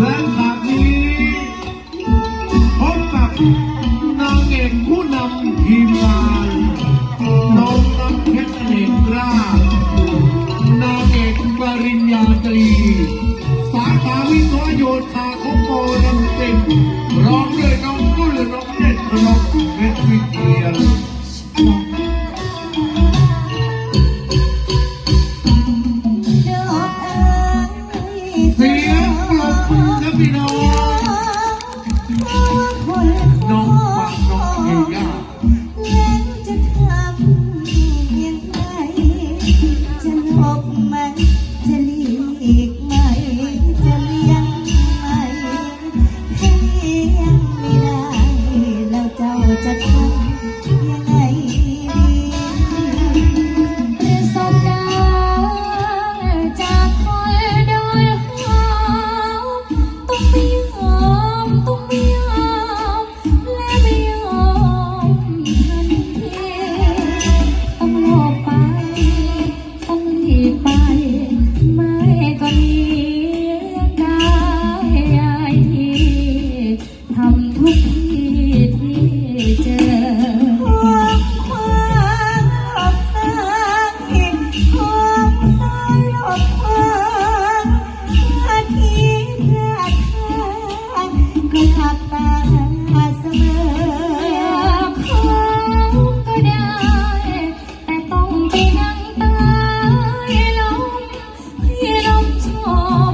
และฉามีพบกับนางเอกผู้ำทีมงนน้องน้ำเพชรเนตรานาเอกปริญญาตรีสาขาวิศวโยธาของโมดังเต็ร้อง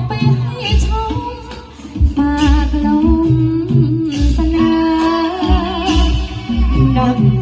ไปให้ชมฝากลมสนาม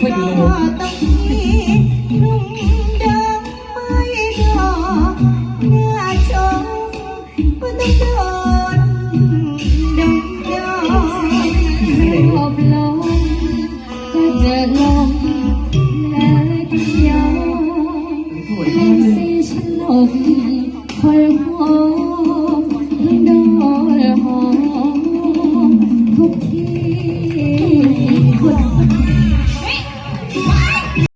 ไม่อยู่ใน Oh